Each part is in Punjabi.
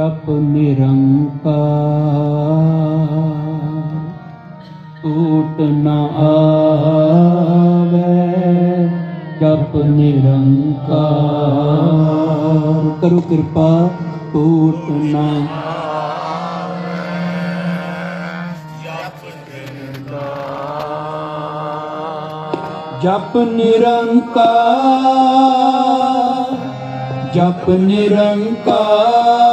ਜਪ ਨਿਰੰਕਾਰ ਓਟ ਨਾ ਆਵੇ ਜਪ ਨਿਰੰਕਾਰ ਕਰੋ ਕਿਰਪਾ ਓਟ ਨਾ ਜਪ ਨਿਰੰਕਾਰ ਜਪ ਨਿਰੰਕਾਰ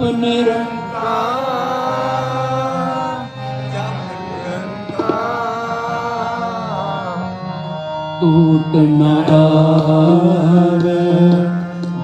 ਜਪ ਨਿਰੰਕਾਰ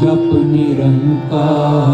ਜਪ ਨਿਰੰਕਾਰ ਨਿਰੰਕਾਰ।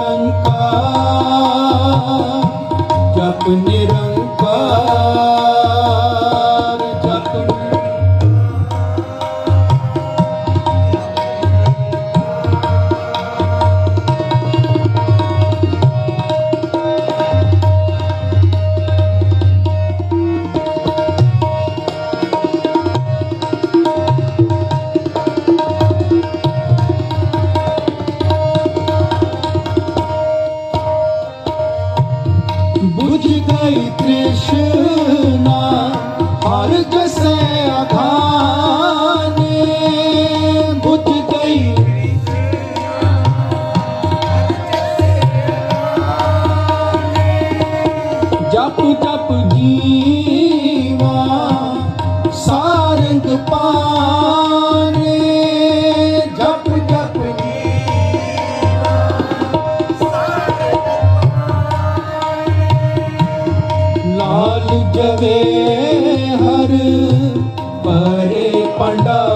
ਨਿਰੰਕਾਰ ਜਪ ਨਿਰੰਕਾਰ। ਨਾਲ ਜਵੇ ਹਰ ਪਰੇ ਪੰਡਾ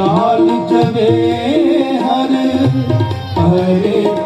ਲਾਲ ਜਵੇ ਹਰ ਹਰੇ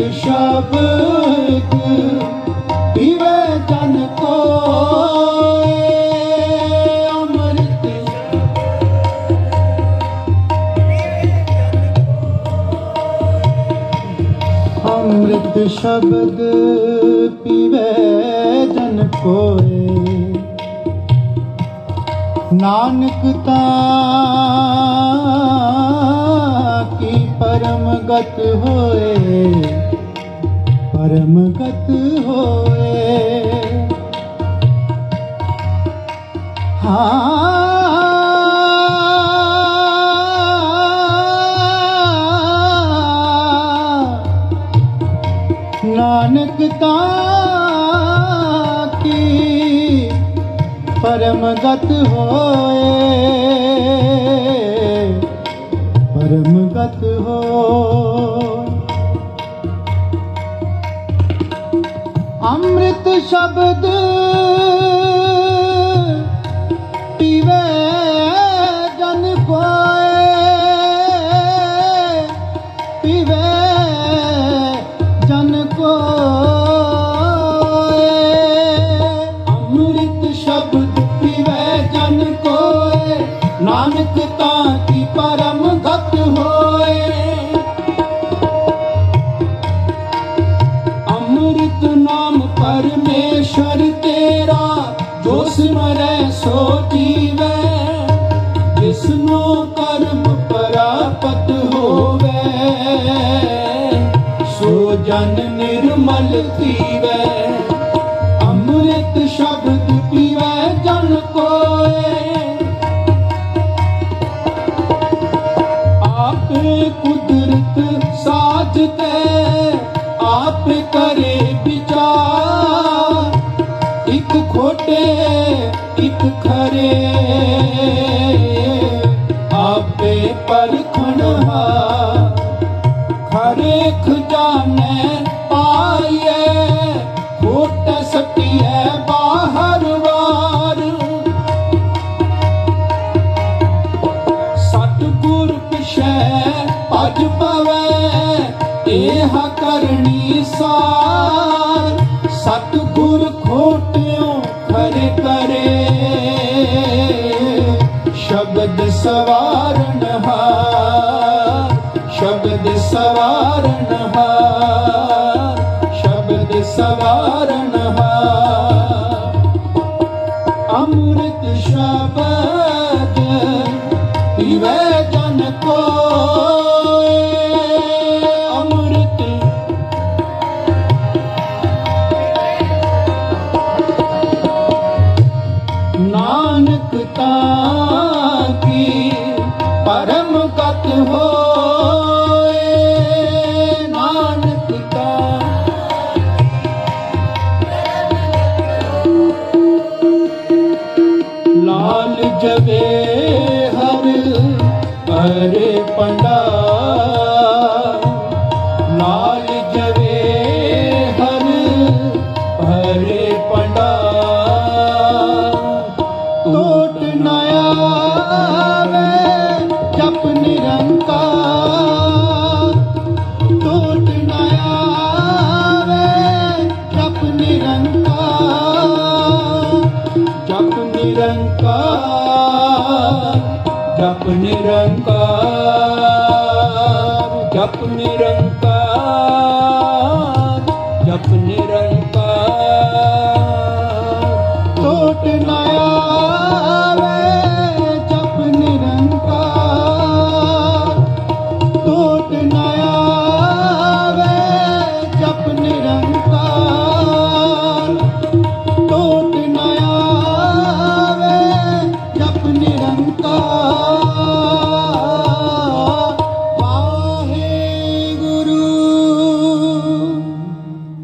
ਸ਼ਬਦ ਪੀਵੇ ਜਨ ਕੋਏ ਅੰਮ੍ਰਿਤ। ਅੰਮ੍ਰਿਤ ਸ਼ਬਦ ਪੀਵੇ ਜਨ ਕੋਏ। ਨਾਨਕ ਤਾਂ ਕੀ ਪਰਮ ਗਤ ਹੋਏ। ਪਰਮ ਗਤ ਹੋਏ। ਹਾਂ। ਨਾਨਕ ਤਾਂ ਕੀ ਪਰਮ ਹੋਏ। ਪਰਮ ਹੋ ਅੰਮ੍ਰਿਤ ਸ਼ਬਦ ਪੀਵੇ ਜਨ ਕੋਏ। ਪੀਵੇ ਜਨ ਕੋਏ। ਅੰਮ੍ਰਿਤ ਸ਼ਬਦ ਪੀਵੇ ਜਨ ਕੋਏ। ਨਾਨਕ ਤਾਂ ਵਿਚਾਰ ਇੱਕ ਖੋਟੇ, ਇੱਕ ਖਰੇ। ਆਪੇ ਪਰਖਣਹਾ ਖਰੇ ਖਜ਼ਾਨੇ ਪਾਈਏ ਖੋਟ ਸਟੀਏ ਬਾਹਰ ਵਾਰ। ਸਤਿਗੁਰ ਪਿਛੈ ਭਜ ਪਵੇ ਇਹ ਕਰਨੀ ਸਾਰ ਸਤਿਗੁਰ ਖੋਟਿਓ ਖਰੇ ਕਰੇ। ਸ਼ਬਦ ਸਵਾਰਨ ਹਾਰ ਸ਼ਬਦ ਸਵਾਰਨ ਹਾਰ। ਨਾਨਕ ਤਾਂ ਕੀ ਪਰਮ ਗਤ ਹੋਏ ਨਿਰੰਕਾਰ ਜਪ ਨਿਰੰਕਾਰ ਜਪ ਨਿਰੰਕਾਰ